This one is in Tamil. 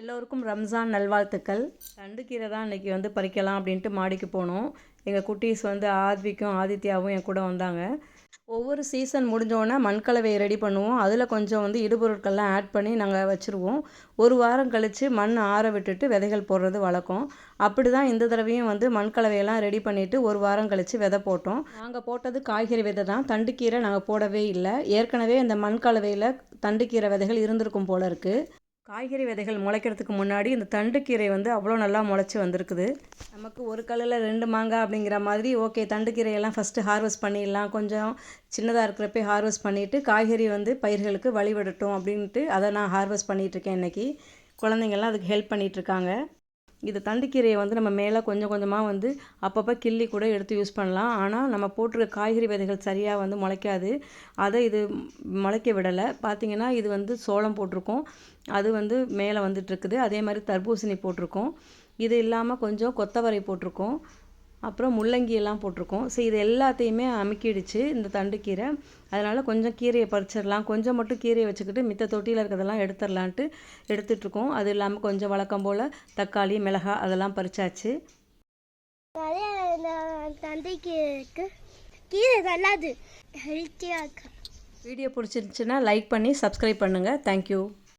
எல்லோருக்கும் ரம்ஜான் நல்வாழ்த்துக்கள். தண்டுக்கீரை தான் இன்றைக்கி வந்து பறிக்கலாம் அப்படின்ட்டு மாடிக்கு போனோம். எங்கள் குட்டீஸ் வந்து ஆத்விக்கும் ஆதித்யாவும் என் கூட வந்தாங்க. ஒவ்வொரு சீசன் முடிஞ்சோடனே மண்கலவையை ரெடி பண்ணுவோம். அதில் கொஞ்சம் வந்து இடுபொருட்கள்லாம் ஆட் பண்ணி நாங்கள் வச்சுருவோம். ஒரு வாரம் கழித்து மண் ஆற விட்டுட்டு விதைகள் போடுறது வழக்கம். அப்படி தான் இந்த தடவையும் வந்து மண்கலவையெல்லாம் ரெடி பண்ணிவிட்டு ஒரு வாரம் கழித்து விதை போட்டோம். நாங்கள் போட்டது காய்கறி விதை தான். தண்டுக்கீரை நாங்கள் போடவே இல்லை. ஏற்கனவே இந்த மண்கலவையில் தண்டுக்கீரை விதைகள் இருந்திருக்கும் போல இருக்குது காய்கறி விதைகள் முளைக்கிறதுக்கு முன்னாடி இந்த தண்டுக்கீரை வந்து அவ்வளோ நல்லா முளைச்சி வந்திருக்குது. நமக்கு ஒரு கல்லில் ரெண்டு மாங்காய் அப்படிங்கிற மாதிரி ஓகே தண்டுக்கீரையெல்லாம் ஃபஸ்ட்டு ஹார்வெஸ்ட் பண்ணிடலாம். கொஞ்சம் சின்னதாக இருக்கிறப்பே ஹார்வெஸ்ட் பண்ணிவிட்டு காய்கறி வந்து பயிர்களுக்கு வழிவிடட்டும் அப்படின்ட்டு அதை நான் ஹார்வெஸ்ட் பண்ணிகிட்ருக்கேன் இன்றைக்கி குழந்தைங்கள்லாம் அதுக்கு ஹெல்ப் பண்ணிகிட்ருக்காங்க இது தண்டுக்கீரையை வந்து நம்ம மேலே கொஞ்சம் கொஞ்சமாக வந்து அப்பப்போ கிள்ளி கூட எடுத்து யூஸ் பண்ணலாம். ஆனால் நம்ம போட்டிருக்க காய்கறி விதைகள் சரியாக வந்து முளைக்காது. அதை இது முளைக்க விடலை. பார்த்தீங்கன்னா இது வந்து சோளம் போட்டிருக்கோம். அது வந்து மேலே வந்துட்டுருக்குது அதே மாதிரி தர்பூசணி போட்டிருக்கோம். இது இல்லாமல் கொஞ்சம் கொத்தவரை போட்டிருக்கோம். அப்புறம் முள்ளங்கி எல்லாம் போட்டிருக்கோம். ஸோ இது எல்லாத்தையுமே அமுக்கிடுச்சு இந்த தண்டுக்கீரை அதனால் கொஞ்சம் கீரையை பறிச்சிடலாம். கொஞ்சம் மட்டும் கீரையை வச்சுக்கிட்டு மித்த தொட்டியில் இருக்கிறதெல்லாம் எடுத்துடலான்ட்டு எடுத்துட்ருக்கோம் அது இல்லாமல் கொஞ்சம் வழக்கம் போல் தக்காளி மிளகாய் அதெல்லாம் பறிச்சாச்சு. தந்தைக்கு கீரை நல்லாது ஹெல்த்தியாக வீடியோ பிடிச்சிருந்துச்சுன்னா லைக் பண்ணி சப்ஸ்கிரைப் பண்ணுங்கள் தேங்க்யூ